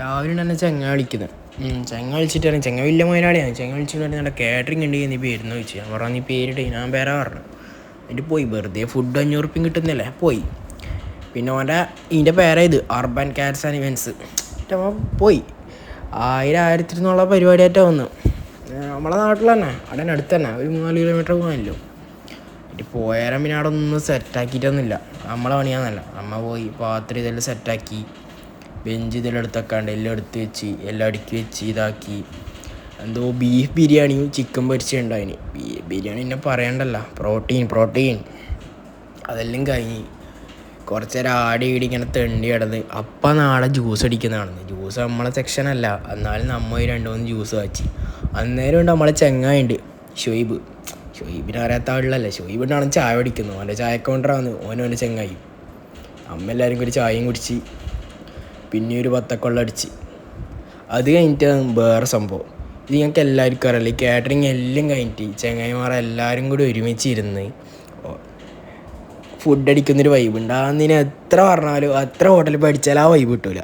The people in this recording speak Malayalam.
രാവിലെ തന്നെ ചെങ്ങ വിളിക്കുന്നത് ചെങ്ങ വിളിച്ചിട്ടാണ് ചെങ്ങ വലിയ മുതലാളിയാണ് ചെങ്ങ വിളിച്ചിട്ട് പറഞ്ഞാൽ കാറ്ററിംഗ് ഉണ്ട് നീ പേരുന്ന് ചോദിച്ചു. ഞാൻ പറഞ്ഞു നീ പേരിട്ട് ഞാൻ പേരാ പറഞ്ഞു. എന്നിട്ട് പോയി. വെറുതെ ഫുഡ് അഞ്ഞൂറ് ഉറുപ്പ്യം കിട്ടുന്നില്ലേ? പോയി. പിന്നെ ഓന്റെ ഇതിന്റെ പേരാ ഇത് അർബൻ കാറ്റ്സ് ആൻഡ് ഇവൻസ് പോയി. ആയിരം ആയിരത്തി ഇരുന്നുള്ള പരിപാടിയായിട്ടാണ് വന്നു. നമ്മളെ നാട്ടിൽ തന്നെ അവിടെ അടുത്ത് തന്നെ. ഒരു മൂന്നാൽ കിലോമീറ്റർ പോകാനല്ലോ എന്നിട്ട് പോയാലും പിന്നെ അവിടെ ഒന്നും സെറ്റാക്കിയിട്ടൊന്നുമില്ല നമ്മളെ പണിയാന്നല്ല. അമ്മ പോയി പാത്രം ഇതെല്ലാം സെറ്റാക്കി ബെഞ്ച് ഇതെല്ലാം എടുത്തക്കാണ്ട് എല്ലാം എടുത്ത് വെച്ച് എല്ലാം അടുക്കി വെച്ച് ഇതാക്കി. എന്തോ ബീഫ് ബിരിയാണിയും ചിക്കൻ പൊരിച്ചുണ്ടായിന് ബീഫ് ബിരിയാണി എന്നെ പറയണ്ടല്ല. പ്രോട്ടീൻ പ്രോട്ടീൻ അതെല്ലാം കഴിഞ്ഞ് കുറച്ച് നേരം ആടി ഇടി ഇങ്ങനെ തെണ്ടി കിടന്ന് അപ്പം നാളെ ജ്യൂസ് അടിക്കുന്നതാണ് ജ്യൂസ് നമ്മളെ സെക്ഷനല്ല എന്നാലും നമ്മൾ രണ്ടു മൂന്ന് ജ്യൂസ് കാച്ചി അന്നേരം ഉണ്ട് നമ്മളെ ചെങ്ങായുണ്ട് ഷൊയ്ബ്. ഷൊയ്ബിനെ അറിയാത്ത ആളിലല്ലേ ഷൊയ്ബിനാണ് ചായ കുടിക്കുന്നത് അവന്റെ ചായ കൗണ്ടറാണ് ഓനോന്റെ ചെങ്ങായി. അമ്മ എല്ലാവരും കൂടി ചായയും കുടിച്ച് പിന്നെ ഒരു പത്തക്കൊള്ള അടിച്ച് അത് കഴിഞ്ഞിട്ട് വേറെ സംഭവം. ഇത് ഞങ്ങൾക്ക് എല്ലാവർക്കും അറിയില്ല കാറ്ററിങ് എല്ലാം കഴിഞ്ഞിട്ട് ചങ്ങായിമാർ എല്ലാവരും കൂടി ഒരുമിച്ച് ഇരുന്ന് ഫുഡ് അടിക്കുന്നൊരു വൈബ് ഉണ്ട്. അതിന് എത്ര പറഞ്ഞാലും അത്ര ഹോട്ടലിൽ പഠിച്ചാൽ ആ വൈബ് കിട്ടൂല.